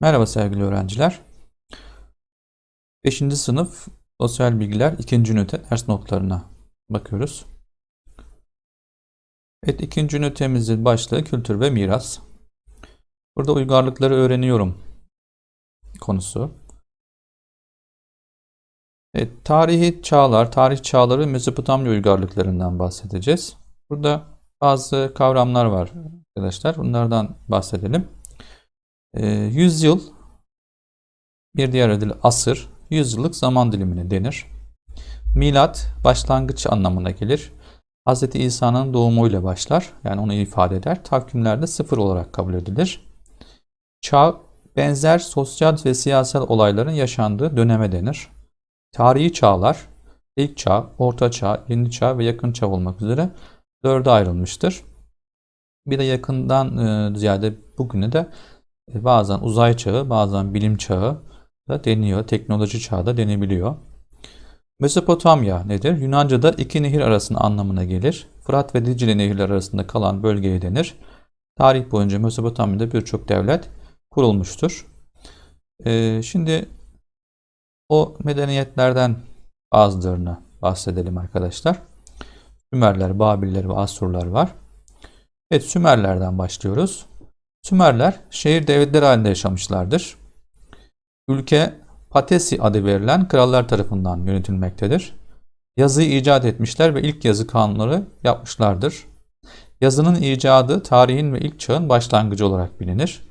Merhaba sevgili öğrenciler. 5. sınıf sosyal bilgiler 2. ünite ders notlarına bakıyoruz. Evet 2. ünitemizin başlığı kültür ve miras. Burada uygarlıkları öğreniyorum konusu. Evet, tarihi çağlar, tarih çağları Mezopotamya uygarlıklarından bahsedeceğiz. Burada bazı kavramlar var arkadaşlar. Bunlardan bahsedelim. Ee, yüzyıl bir diğer adıyla asır, yüzyıllık zaman dilimine denir. Milat başlangıç anlamına gelir. Hz. İsa'nın doğumuyla başlar. Yani onu ifade eder. Takvimlerde sıfır olarak kabul edilir. Çağ benzer sosyal ve siyasal olayların yaşandığı döneme denir. Tarihi çağlar ilk çağ, orta çağ, yeni çağ ve yakın çağ olmak üzere dörde ayrılmıştır. Bir de yakından e, ziyade bugüne de bazen uzay çağı, bazen bilim çağı da deniyor. Teknoloji çağı da denebiliyor. Mezopotamya nedir? Yunanca'da iki nehir arasında anlamına gelir. Fırat ve Dicle nehirler arasında kalan bölgeye denir. Tarih boyunca Mezopotamya'da birçok devlet kurulmuştur. Ee, şimdi o medeniyetlerden bazılarını bahsedelim arkadaşlar. Sümerler, Babiller ve Asurlar var. Evet Sümerlerden başlıyoruz. Sümerler şehir devletleri halinde yaşamışlardır. Ülke Patesi adı verilen krallar tarafından yönetilmektedir. Yazıyı icat etmişler ve ilk yazı kanunları yapmışlardır. Yazının icadı tarihin ve ilk çağın başlangıcı olarak bilinir.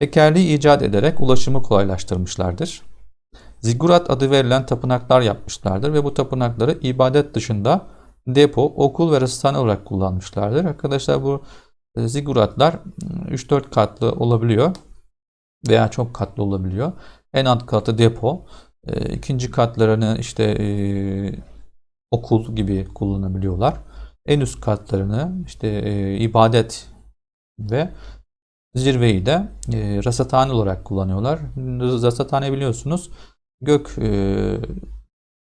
Tekerleği icat ederek ulaşımı kolaylaştırmışlardır. Zigurat adı verilen tapınaklar yapmışlardır ve bu tapınakları ibadet dışında depo, okul ve rasathane olarak kullanmışlardır. Arkadaşlar bu ziguratlar 3-4 katlı olabiliyor veya çok katlı olabiliyor. En alt katı depo, e, ikinci katlarını işte e, okul gibi kullanabiliyorlar. En üst katlarını işte ibadet ve zirveyi de rasathane olarak kullanıyorlar. Rasathane biliyorsunuz gök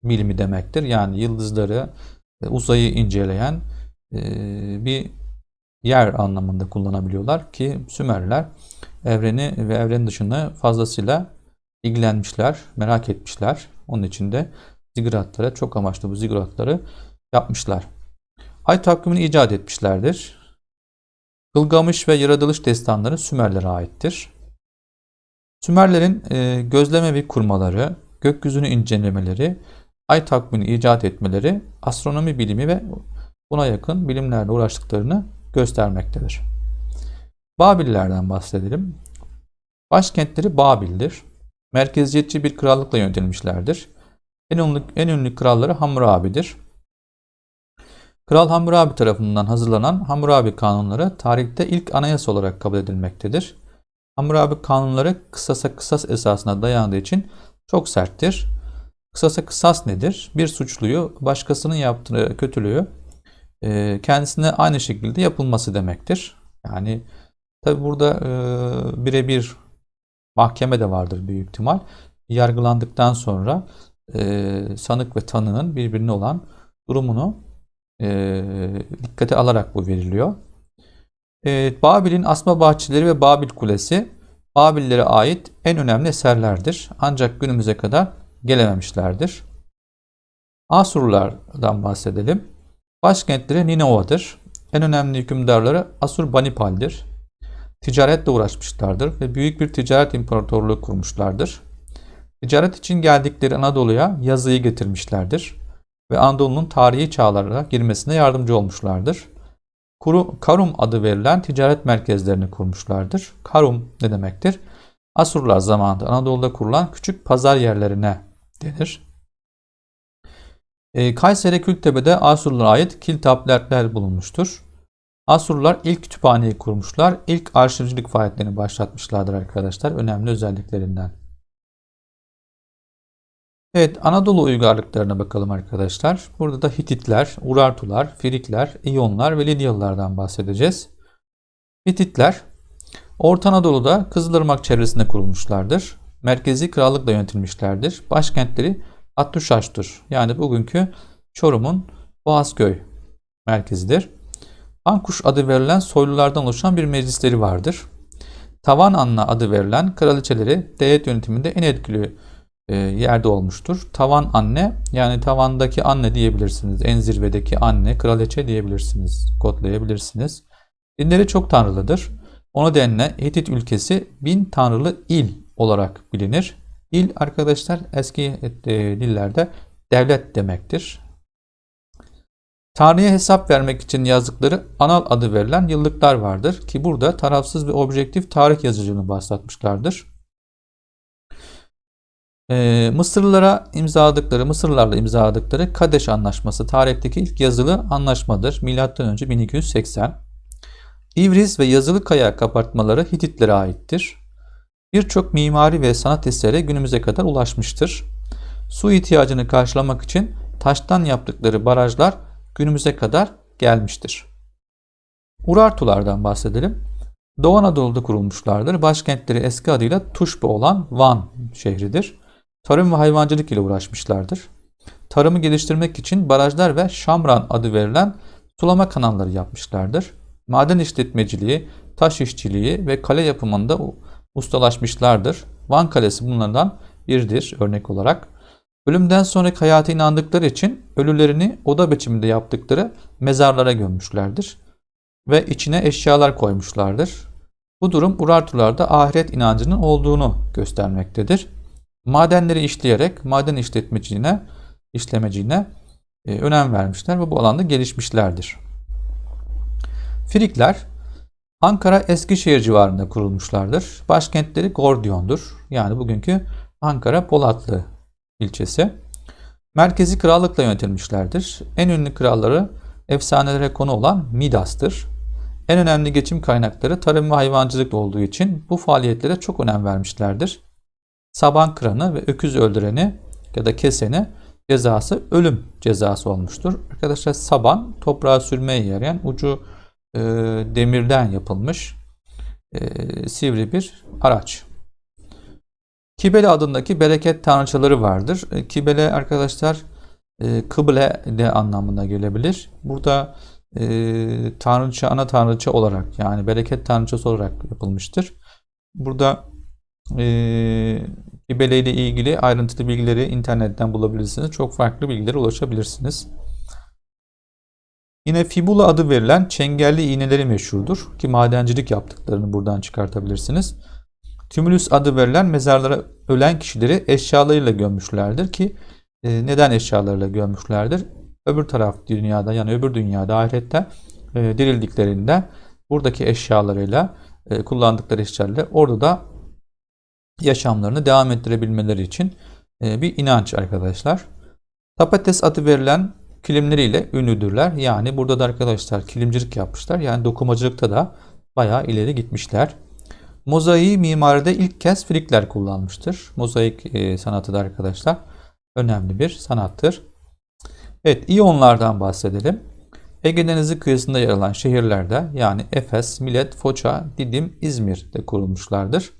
bilimi demektir. Yani yıldızları, uzayı inceleyen bir yer anlamında kullanabiliyorlar ki Sümerler evreni ve evrenin dışında fazlasıyla ilgilenmişler, merak etmişler. Onun için de zigguratlara, çok amaçlı bu zigguratları yapmışlar. Ay takvimini icat etmişlerdir. Gılgamış ve yaratılış destanları Sümerlere aittir. Sümerlerin e, gözlemevi kurmaları, gökyüzünü incelemeleri, ay takvimini icat etmeleri, astronomi bilimi ve buna yakın bilimlerle uğraştıklarını göstermektedir. Babillerden bahsedelim. Başkentleri Babil'dir. Merkeziyetçi bir krallıkla yönetilmişlerdir. En ünlü, en ünlü kralları Hammurabi'dir. Kral Hammurabi tarafından hazırlanan Hammurabi kanunları tarihte ilk anayasa olarak kabul edilmektedir. Hammurabi kanunları kısasa kısas esasına dayandığı için çok serttir. Kısasa kısas nedir? Bir suçluyu başkasının yaptığı kötülüğü e, kendisine aynı şekilde yapılması demektir. Yani tabi burada e, birebir mahkeme de vardır büyük ihtimal. Yargılandıktan sonra e, sanık ve tanığın birbirine olan durumunu e, dikkate alarak bu veriliyor. E, Babil'in asma bahçeleri ve Babil Kulesi Babillere ait en önemli eserlerdir. Ancak günümüze kadar gelememişlerdir. Asurlardan bahsedelim. Başkentleri Ninova'dır. En önemli hükümdarları Asur-Banipal'dir. Ticaretle uğraşmışlardır ve büyük bir ticaret imparatorluğu kurmuşlardır. Ticaret için geldikleri Anadolu'ya yazıyı getirmişlerdir ve Anadolu'nun tarihi çağlara girmesine yardımcı olmuşlardır. Kuru, Karum adı verilen ticaret merkezlerini kurmuşlardır. Karum ne demektir? Asurlar zamanında Anadolu'da kurulan küçük pazar yerlerine denir. E, Kayseri Kültepe'de Asurlulara ait kil tabletler bulunmuştur. Asurlular ilk kütüphaneyi kurmuşlar. İlk arşivcilik faaliyetlerini başlatmışlardır arkadaşlar. Önemli özelliklerinden. Evet Anadolu uygarlıklarına bakalım arkadaşlar. Burada da Hititler, Urartular, Frikler, İyonlar ve Lidyalılardan bahsedeceğiz. Hititler Orta Anadolu'da Kızılırmak çevresinde kurulmuşlardır. Merkezi krallıkla yönetilmişlerdir. Başkentleri Attuşaş'tır. Yani bugünkü Çorum'un Boğazköy merkezidir. Ankuş adı verilen soylulardan oluşan bir meclisleri vardır. Tavan Anna adı verilen kraliçeleri devlet yönetiminde en etkili e, yerde olmuştur. Tavan anne yani tavandaki anne diyebilirsiniz. En zirvedeki anne, kraliçe diyebilirsiniz. Kodlayabilirsiniz. Dinleri çok tanrılıdır. O nedenle Hitit ülkesi bin tanrılı il olarak bilinir. İl arkadaşlar eski e, dillerde devlet demektir. Tanrı'ya hesap vermek için yazdıkları anal adı verilen yıllıklar vardır ki burada tarafsız ve objektif tarih yazıcılığını başlatmışlardır. Ee, Mısırlılara imzaladıkları, Mısırlılarla imzaladıkları Kadeş Anlaşması tarihteki ilk yazılı anlaşmadır. Önce 1280. İvriz ve yazılı kaya kabartmaları Hititlere aittir. Birçok mimari ve sanat eseri günümüze kadar ulaşmıştır. Su ihtiyacını karşılamak için taştan yaptıkları barajlar günümüze kadar gelmiştir. Urartulardan bahsedelim. Doğu Anadolu'da kurulmuşlardır. Başkentleri eski adıyla Tuşba olan Van şehridir. Tarım ve hayvancılık ile uğraşmışlardır. Tarımı geliştirmek için barajlar ve Şamran adı verilen sulama kanalları yapmışlardır. Maden işletmeciliği, taş işçiliği ve kale yapımında ustalaşmışlardır. Van Kalesi bunlardan biridir örnek olarak. Ölümden sonraki hayata inandıkları için ölülerini oda biçiminde yaptıkları mezarlara gömmüşlerdir ve içine eşyalar koymuşlardır. Bu durum Urartularda ahiret inancının olduğunu göstermektedir. Madenleri işleyerek maden işletmeciliğine, işlemeciliğine e, önem vermişler ve bu alanda gelişmişlerdir. Frikler Ankara Eskişehir civarında kurulmuşlardır. Başkentleri Gordion'dur. Yani bugünkü Ankara Polatlı ilçesi. Merkezi krallıkla yönetilmişlerdir. En ünlü kralları efsanelere konu olan Midas'tır. En önemli geçim kaynakları tarım ve hayvancılık olduğu için bu faaliyetlere çok önem vermişlerdir. Saban kıranı ve öküz öldüreni ya da keseni cezası ölüm cezası olmuştur. Arkadaşlar saban toprağa sürmeye yarayan ucu e, demirden yapılmış e, sivri bir araç. Kibele adındaki bereket tanrıçaları vardır. E, Kibele arkadaşlar e, kıble de anlamına gelebilir. Burada e, tanrıça, ana tanrıça olarak yani bereket tanrıçası olarak yapılmıştır. Burada e, Kibele ile ilgili ayrıntılı bilgileri internetten bulabilirsiniz. Çok farklı bilgilere ulaşabilirsiniz. Yine fibula adı verilen çengelli iğneleri meşhurdur ki madencilik yaptıklarını buradan çıkartabilirsiniz. Tümülüs adı verilen mezarlara ölen kişileri eşyalarıyla gömmüşlerdir ki e, neden eşyalarıyla gömmüşlerdir? Öbür taraf dünyada yani öbür dünyada ahirette e, dirildiklerinde buradaki eşyalarıyla e, kullandıkları eşyalarıyla orada da yaşamlarını devam ettirebilmeleri için e, bir inanç arkadaşlar. Tapates adı verilen kilimleriyle ünlüdürler. Yani burada da arkadaşlar kilimcilik yapmışlar. Yani dokumacılıkta da bayağı ileri gitmişler. Mozaiği mimaride ilk kez frikler kullanmıştır. Mozaik e, sanatı da arkadaşlar önemli bir sanattır. Evet İyonlardan bahsedelim. Ege Denizi kıyısında yer alan şehirlerde yani Efes, Milet, Foça, Didim, İzmir'de kurulmuşlardır.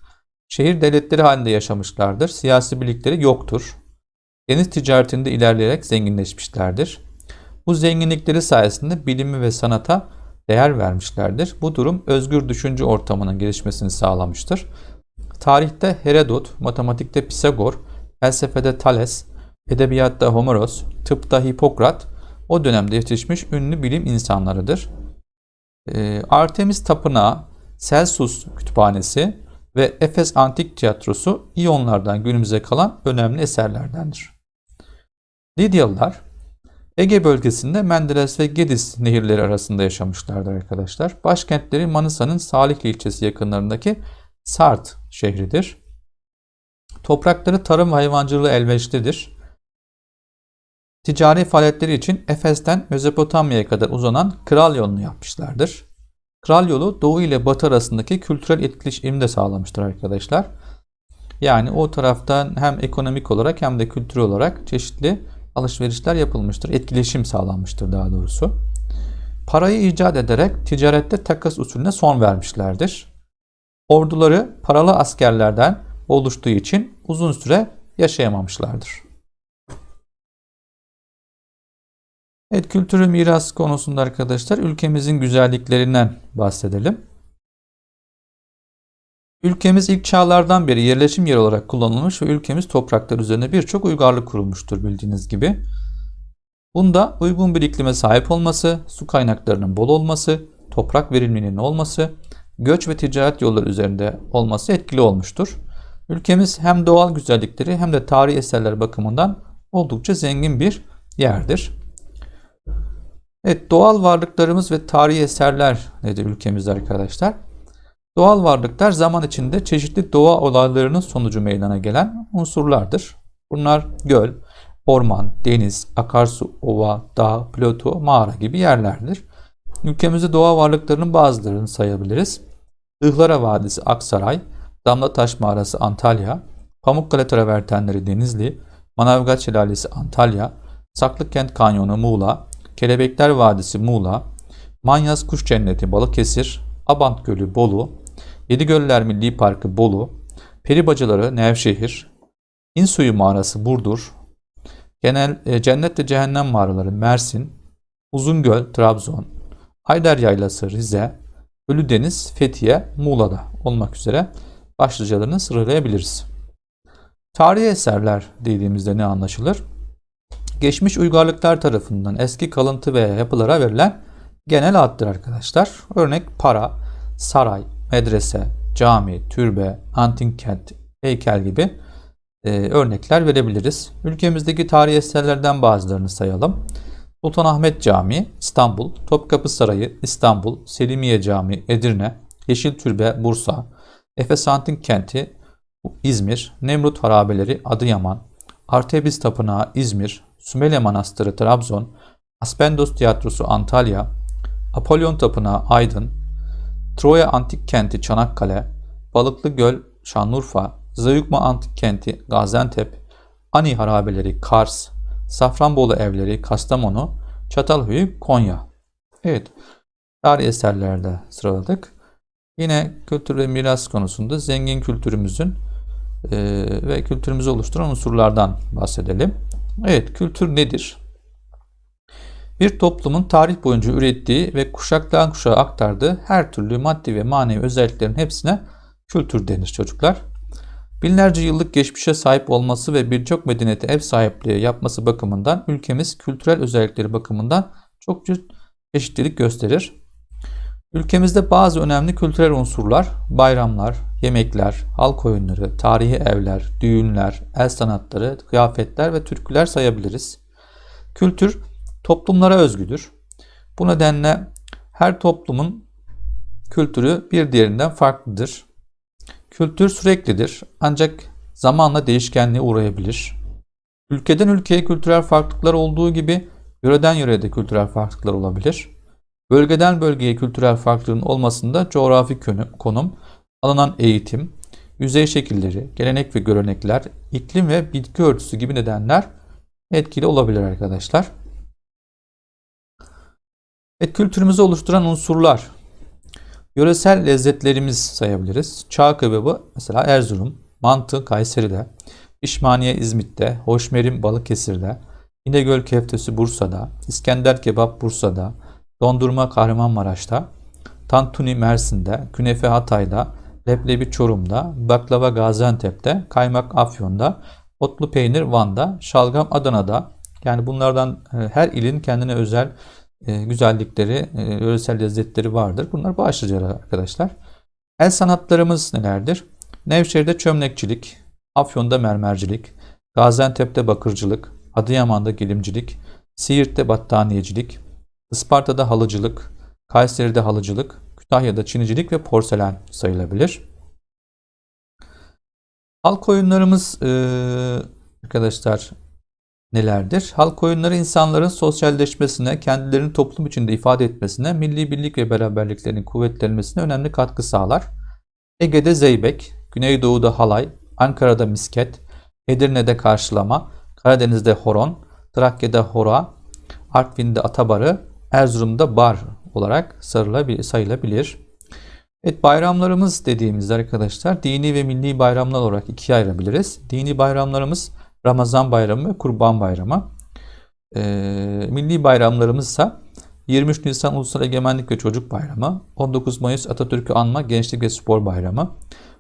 Şehir devletleri halinde yaşamışlardır. Siyasi birlikleri yoktur. Deniz ticaretinde ilerleyerek zenginleşmişlerdir. Bu zenginlikleri sayesinde bilimi ve sanata değer vermişlerdir. Bu durum özgür düşünce ortamının gelişmesini sağlamıştır. Tarihte Herodot, matematikte Pisagor, felsefede Thales, edebiyatta Homeros, tıpta Hipokrat o dönemde yetişmiş ünlü bilim insanlarıdır. Ee, Artemis Tapınağı, Celsus Kütüphanesi ve Efes Antik Tiyatrosu İyonlardan günümüze kalan önemli eserlerdendir. Lidyalılar Ege bölgesinde Menderes ve Gedis nehirleri arasında yaşamışlardır arkadaşlar. Başkentleri Manisa'nın Salihli ilçesi yakınlarındaki Sart şehridir. Toprakları tarım ve hayvancılığı elverişlidir. Ticari faaliyetleri için Efes'ten Mezopotamya'ya kadar uzanan kral yolunu yapmışlardır. Kral yolu doğu ile batı arasındaki kültürel etkileşimi de sağlamıştır arkadaşlar. Yani o taraftan hem ekonomik olarak hem de kültürel olarak çeşitli alışverişler yapılmıştır. Etkileşim sağlanmıştır daha doğrusu. Parayı icat ederek ticarette takas usulüne son vermişlerdir. Orduları paralı askerlerden oluştuğu için uzun süre yaşayamamışlardır. Evet kültürü miras konusunda arkadaşlar ülkemizin güzelliklerinden bahsedelim. Ülkemiz ilk çağlardan beri yerleşim yeri olarak kullanılmış ve ülkemiz topraklar üzerine birçok uygarlık kurulmuştur bildiğiniz gibi. Bunda uygun bir iklime sahip olması, su kaynaklarının bol olması, toprak verimliliğinin olması, göç ve ticaret yolları üzerinde olması etkili olmuştur. Ülkemiz hem doğal güzellikleri hem de tarihi eserler bakımından oldukça zengin bir yerdir. Evet, doğal varlıklarımız ve tarihi eserler nedir ülkemizde arkadaşlar? Doğal varlıklar zaman içinde çeşitli doğa olaylarının sonucu meydana gelen unsurlardır. Bunlar göl, orman, deniz, akarsu, ova, dağ, plato, mağara gibi yerlerdir. Ülkemizde doğa varlıklarının bazılarını sayabiliriz. Ihlara Vadisi Aksaray, Damlataş Mağarası Antalya, Pamukkale Travertenleri Denizli, Manavgat Şelalesi Antalya, Saklıkent Kanyonu Muğla, Kelebekler Vadisi Muğla, Manyas Kuş Cenneti Balıkesir, Abant Gölü Bolu, Yedigöller Milli Parkı Bolu, Peribacaları Nevşehir, İnsuyu Mağarası Burdur, Genel e, Cennet ve Cehennem Mağaraları Mersin, Uzungöl Trabzon, Ayder Yaylası Rize, Ölüdeniz Fethiye Muğla'da olmak üzere başlıcalarını sıralayabiliriz. Tarihi eserler dediğimizde ne anlaşılır? Geçmiş uygarlıklar tarafından eski kalıntı veya yapılara verilen genel addır arkadaşlar. Örnek para, saray, medrese, cami, türbe, antik kent, heykel gibi e, örnekler verebiliriz. Ülkemizdeki tarihi eserlerden bazılarını sayalım. Sultanahmet Camii, İstanbul, Topkapı Sarayı, İstanbul, Selimiye Camii, Edirne, Yeşil Türbe, Bursa, Efes Antik Kenti, İzmir, Nemrut Harabeleri, Adıyaman, Artemis Tapınağı, İzmir, Sümele Manastırı, Trabzon, Aspendos Tiyatrosu, Antalya, Apolyon Tapınağı, Aydın, Troya Antik Kenti, Çanakkale, Balıklı Göl, Şanlıurfa, Zayukma Antik Kenti, Gaziantep, Ani Harabeleri, Kars, Safranbolu Evleri, Kastamonu, Çatalhöyük, Konya. Evet, tarih eserlerde sıraladık. Yine kültür ve miras konusunda zengin kültürümüzün ve kültürümüzü oluşturan unsurlardan bahsedelim. Evet, kültür nedir? Bir toplumun tarih boyunca ürettiği ve kuşaktan kuşağa aktardığı her türlü maddi ve manevi özelliklerin hepsine kültür denir çocuklar. Binlerce yıllık geçmişe sahip olması ve birçok medeniyete ev sahipliği yapması bakımından ülkemiz kültürel özellikleri bakımından çok çeşitlilik gösterir. Ülkemizde bazı önemli kültürel unsurlar, bayramlar, yemekler, halk oyunları, tarihi evler, düğünler, el sanatları, kıyafetler ve türküler sayabiliriz. Kültür toplumlara özgüdür. Bu nedenle her toplumun kültürü bir diğerinden farklıdır. Kültür süreklidir ancak zamanla değişkenliğe uğrayabilir. Ülkeden ülkeye kültürel farklılıklar olduğu gibi yöreden yöreye de kültürel farklılıklar olabilir. Bölgeden bölgeye kültürel farklılığın olmasında coğrafi konum, alınan eğitim, yüzey şekilleri, gelenek ve görenekler, iklim ve bitki örtüsü gibi nedenler etkili olabilir arkadaşlar. Et kültürümüzü oluşturan unsurlar. Yöresel lezzetlerimiz sayabiliriz. Çağ kebabı mesela Erzurum, mantı Kayseri'de, İşmaniye İzmit'te, Hoşmerim Balıkesir'de, İnegöl köftesi Bursa'da, İskender kebap Bursa'da, dondurma Kahramanmaraş'ta, tantuni Mersin'de, künefe Hatay'da, leblebi Çorum'da, baklava Gaziantep'te, kaymak Afyon'da, otlu peynir Van'da, şalgam Adana'da. Yani bunlardan e, her ilin kendine özel e, güzellikleri, e, yöresel lezzetleri vardır. Bunlar başlıcalar arkadaşlar. El sanatlarımız nelerdir? Nevşehir'de çömlekçilik, Afyon'da mermercilik, Gaziantep'te bakırcılık, Adıyaman'da gelimcilik, Siirt'te battaniyecilik, Isparta'da halıcılık, Kayseri'de halıcılık, Kütahya'da çinicilik ve porselen sayılabilir. Halk oyunlarımız e, arkadaşlar nelerdir? Halk oyunları insanların sosyalleşmesine, kendilerini toplum içinde ifade etmesine, milli birlik ve beraberliklerin kuvvetlenmesine önemli katkı sağlar. Ege'de zeybek, Güneydoğu'da halay, Ankara'da misket, Edirne'de karşılama, Karadeniz'de horon, Trakya'da hora, Artvin'de atabarı, Erzurum'da bar olarak sayılabilir. Evet bayramlarımız dediğimizde arkadaşlar dini ve milli bayramlar olarak ikiye ayırabiliriz. Dini bayramlarımız Ramazan bayramı ve Kurban bayramı. E, milli bayramlarımız ise 23 Nisan Ulusal Egemenlik ve Çocuk Bayramı, 19 Mayıs Atatürk'ü anma Gençlik ve Spor Bayramı,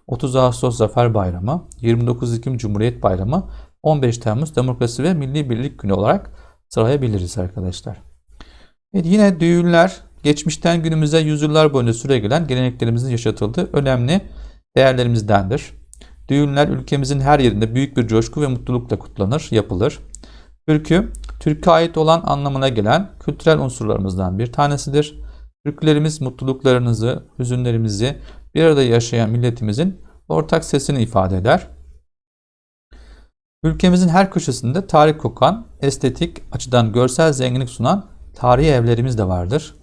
30 Ağustos Zafer Bayramı, 29 Ekim Cumhuriyet Bayramı, 15 Temmuz Demokrasi ve Milli Birlik Günü olarak sırayabiliriz arkadaşlar. Evet, yine düğünler geçmişten günümüze yüzyıllar boyunca süregelen geleneklerimizin yaşatıldığı önemli değerlerimizdendir. Düğünler ülkemizin her yerinde büyük bir coşku ve mutlulukla kutlanır, yapılır. Türkü, Türkiye ait olan anlamına gelen kültürel unsurlarımızdan bir tanesidir. Türkülerimiz mutluluklarınızı, hüzünlerimizi bir arada yaşayan milletimizin ortak sesini ifade eder. Ülkemizin her köşesinde tarih kokan, estetik açıdan görsel zenginlik sunan tarihi evlerimiz de vardır.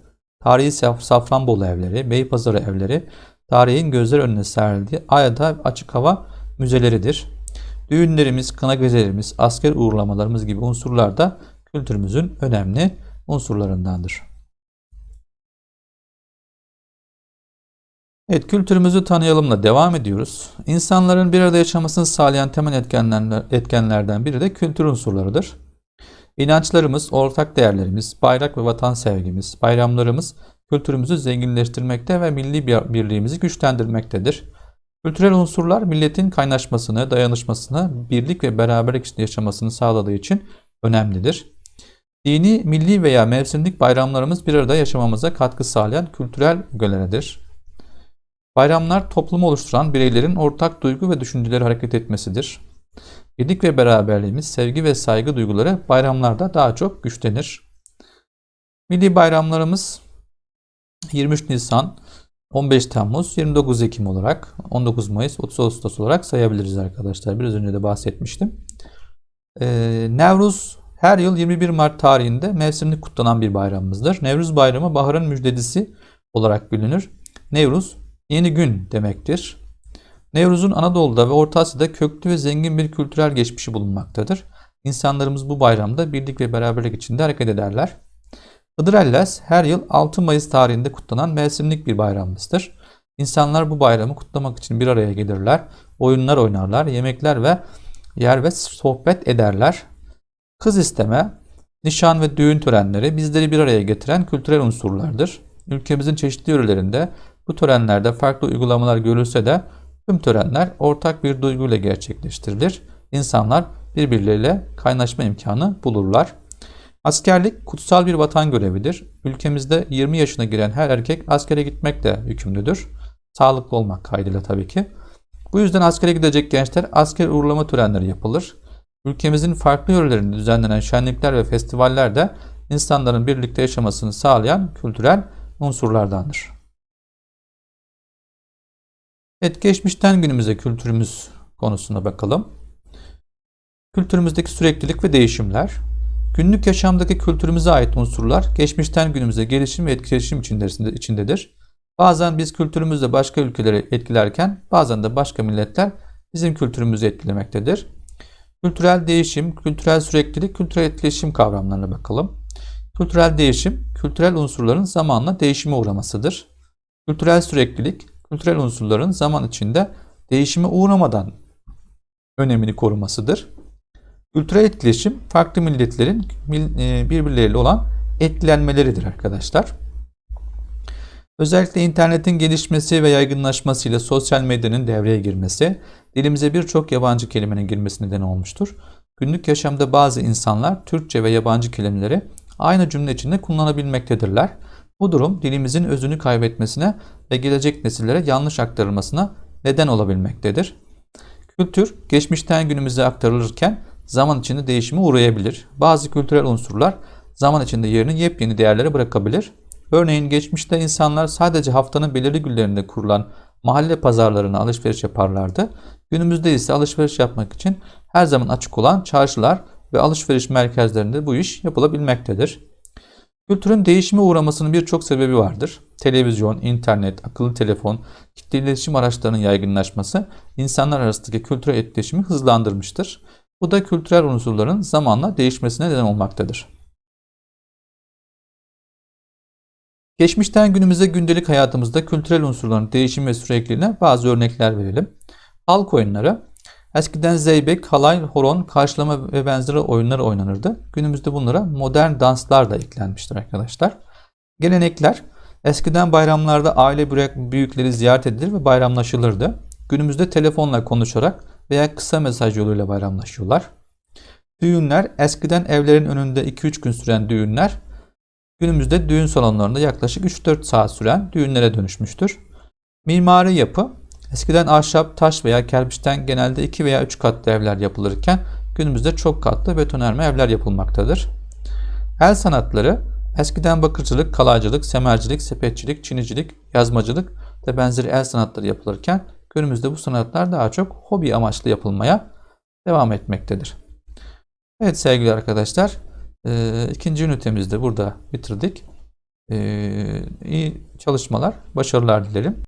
Tarihi Saf- Safranbolu evleri, Beypazarı evleri, tarihin gözler önüne serildiği adeta açık hava müzeleridir. Düğünlerimiz, kına gecelerimiz, asker uğurlamalarımız gibi unsurlar da kültürümüzün önemli unsurlarındandır. Evet, kültürümüzü tanıyalımla devam ediyoruz. İnsanların bir arada yaşamasını sağlayan temel etkenler, etkenlerden biri de kültür unsurlarıdır. İnançlarımız, ortak değerlerimiz, bayrak ve vatan sevgimiz, bayramlarımız kültürümüzü zenginleştirmekte ve milli bir- birliğimizi güçlendirmektedir. Kültürel unsurlar milletin kaynaşmasını, dayanışmasını, birlik ve beraberlik içinde yaşamasını sağladığı için önemlidir. Dini, milli veya mevsimlik bayramlarımız bir arada yaşamamıza katkı sağlayan kültürel ögeleridir. Bayramlar toplumu oluşturan bireylerin ortak duygu ve düşünceleri hareket etmesidir. Birlik ve beraberliğimiz, sevgi ve saygı duyguları bayramlarda daha çok güçlenir. Milli bayramlarımız 23 Nisan, 15 Temmuz, 29 Ekim olarak, 19 Mayıs, 30 Ağustos olarak sayabiliriz arkadaşlar. Biraz önce de bahsetmiştim. Ee, Nevruz her yıl 21 Mart tarihinde mevsimlik kutlanan bir bayramımızdır. Nevruz Bayramı baharın müjdecisi olarak bilinir. Nevruz yeni gün demektir. Nevruz'un Anadolu'da ve Orta Asya'da köklü ve zengin bir kültürel geçmişi bulunmaktadır. İnsanlarımız bu bayramda birlik ve beraberlik içinde hareket ederler. Hıdrellez her yıl 6 Mayıs tarihinde kutlanan mevsimlik bir bayramımızdır. İnsanlar bu bayramı kutlamak için bir araya gelirler, oyunlar oynarlar, yemekler ve yer ve sohbet ederler. Kız isteme, nişan ve düğün törenleri bizleri bir araya getiren kültürel unsurlardır. Ülkemizin çeşitli yörelerinde bu törenlerde farklı uygulamalar görülse de tüm törenler ortak bir duyguyla gerçekleştirilir. İnsanlar birbirleriyle kaynaşma imkanı bulurlar. Askerlik kutsal bir vatan görevidir. Ülkemizde 20 yaşına giren her erkek askere gitmekle yükümlüdür. Sağlıklı olmak kaydıyla tabii ki. Bu yüzden askere gidecek gençler asker uğurlama törenleri yapılır. Ülkemizin farklı yörelerinde düzenlenen şenlikler ve festivaller de insanların birlikte yaşamasını sağlayan kültürel unsurlardandır. Evet, geçmişten günümüze kültürümüz konusuna bakalım. Kültürümüzdeki süreklilik ve değişimler. Günlük yaşamdaki kültürümüze ait unsurlar geçmişten günümüze gelişim ve etkileşim içinde- içindedir. Bazen biz kültürümüzle başka ülkeleri etkilerken bazen de başka milletler bizim kültürümüzü etkilemektedir. Kültürel değişim, kültürel süreklilik, kültürel etkileşim kavramlarına bakalım. Kültürel değişim, kültürel unsurların zamanla değişime uğramasıdır. Kültürel süreklilik, kültürel unsurların zaman içinde değişime uğramadan önemini korumasıdır. Kültürel etkileşim farklı milletlerin mil- e, birbirleriyle olan etkilenmeleridir arkadaşlar. Özellikle internetin gelişmesi ve yaygınlaşmasıyla sosyal medyanın devreye girmesi, dilimize birçok yabancı kelimenin girmesi neden olmuştur. Günlük yaşamda bazı insanlar Türkçe ve yabancı kelimeleri aynı cümle içinde kullanabilmektedirler. Bu durum dilimizin özünü kaybetmesine ve gelecek nesillere yanlış aktarılmasına neden olabilmektedir. Kültür geçmişten günümüze aktarılırken zaman içinde değişime uğrayabilir. Bazı kültürel unsurlar zaman içinde yerini yepyeni değerlere bırakabilir. Örneğin geçmişte insanlar sadece haftanın belirli günlerinde kurulan mahalle pazarlarına alışveriş yaparlardı. Günümüzde ise alışveriş yapmak için her zaman açık olan çarşılar ve alışveriş merkezlerinde bu iş yapılabilmektedir. Kültürün değişime uğramasının birçok sebebi vardır. Televizyon, internet, akıllı telefon, kitle iletişim araçlarının yaygınlaşması insanlar arasındaki kültürel etkileşimi hızlandırmıştır. Bu da kültürel unsurların zamanla değişmesine neden olmaktadır. Geçmişten günümüze gündelik hayatımızda kültürel unsurların değişim ve sürekliliğine bazı örnekler verelim. Halk oyunları. Eskiden zeybek, halay, horon, karşılama ve benzeri oyunlar oynanırdı. Günümüzde bunlara modern danslar da eklenmiştir arkadaşlar. Gelenekler. Eskiden bayramlarda aile büyükleri ziyaret edilir ve bayramlaşılırdı. günümüzde telefonla konuşarak veya kısa mesaj yoluyla bayramlaşıyorlar. Düğünler eskiden evlerin önünde 2-3 gün süren düğünler günümüzde düğün salonlarında yaklaşık 3-4 saat süren düğünlere dönüşmüştür. Mimari yapı eskiden ahşap, taş veya kerpiçten genelde 2 veya 3 katlı evler yapılırken günümüzde çok katlı betonarme evler yapılmaktadır. El sanatları eskiden bakırcılık, kalaycılık, semercilik, sepetçilik, çinicilik, yazmacılık ve benzeri el sanatları yapılırken günümüzde bu sanatlar daha çok hobi amaçlı yapılmaya devam etmektedir. Evet sevgili arkadaşlar, e, ikinci ünitemizi de burada bitirdik. E, iyi çalışmalar, başarılar dilerim.